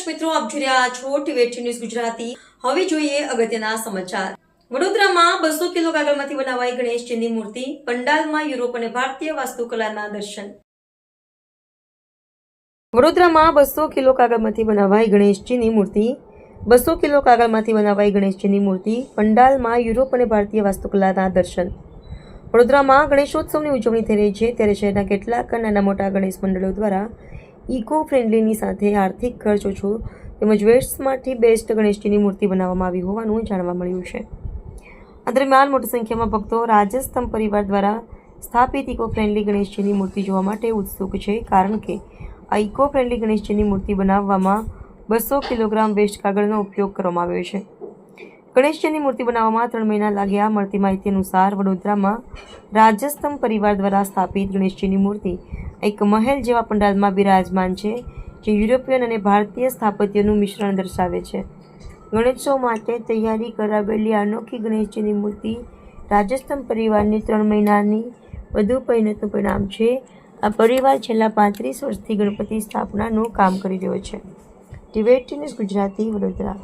દર્શક મિત્રો, આપ જોઈ રહ્યા છો ટીવેટ ન્યૂઝ ગુજરાતી. હવે જોઈએ અગત્યના સમાચાર. વડોદરામાં બસો કિલો કાગળમાંથી બનાવાઈ ગણેશજીની મૂર્તિ, પંડાલમાં યુરોપ અને ભારતીય વાસ્તુકલાના દર્શન. વડોદરામાં બસો કિલો કાગળમાંથી બનાવાઈ ગણેશજીની મૂર્તિ, બસો કિલો કાગળમાંથી બનાવાઈ ગણેશજીની મૂર્તિ, પંડાલમાં યુરોપ અને ભારતીય વાસ્તુકલાના દર્શન. વડોદરામાં ગણેશોત્સવની ઉજવણી થઈ રહી છે, ત્યારે શહેરના કેટલાક નાના મોટા ગણેશ મંડળો દ્વારા ઇકો ફ્રેન્ડલીની સાથે આર્થિક ખર્ચ ઓછો તેમજ વેસ્ટમાંથી બેસ્ટ ગણેશજીની મૂર્તિ બનાવવામાં આવી હોવાનું જાણવા મળ્યું છે. આ દરમિયાન મોટી સંખ્યામાં ભક્તો રાજસ્થમ પરિવાર દ્વારા સ્થાપિત ઇકો ફ્રેન્ડલી ગણેશજીની મૂર્તિ જોવા માટે ઉત્સુક છે કારણ કે આ ઇકો ફ્રેન્ડલી ગણેશજીની મૂર્તિ બનાવવામાં બસો કિલોગ્રામ વેસ્ટ કાગળનો ઉપયોગ કરવામાં આવ્યો છે. ગણેશજીની મૂર્તિ બનાવવામાં ત્રણ મહિના લાગ્યા મળતી માહિતી અનુસાર વડોદરામાં રાજસ્થમ પરિવાર દ્વારા સ્થાપિત ગણેશજીની મૂર્તિ એક મહેલ જેવા પંડાલમાં બિરાજમાન છે, જે યુરોપિયન અને ભારતીય સ્થાપત્યનું મિશ્રણ દર્શાવે છે. ગણેશોત્સવ માટે તૈયારી કરાવેલી અનોખી ગણેશજીની મૂર્તિ રાજસ્થાન પરિવારની ત્રણ મહિનાની વધુ મહેનતનું પરિણામ છે. આ પરિવાર છેલ્લા પાંત્રીસ વર્ષથી ગણપતિ સ્થાપનાનું કામ કરી રહ્યો છે. ટિબેટ ગુજરાતી વડોદરા.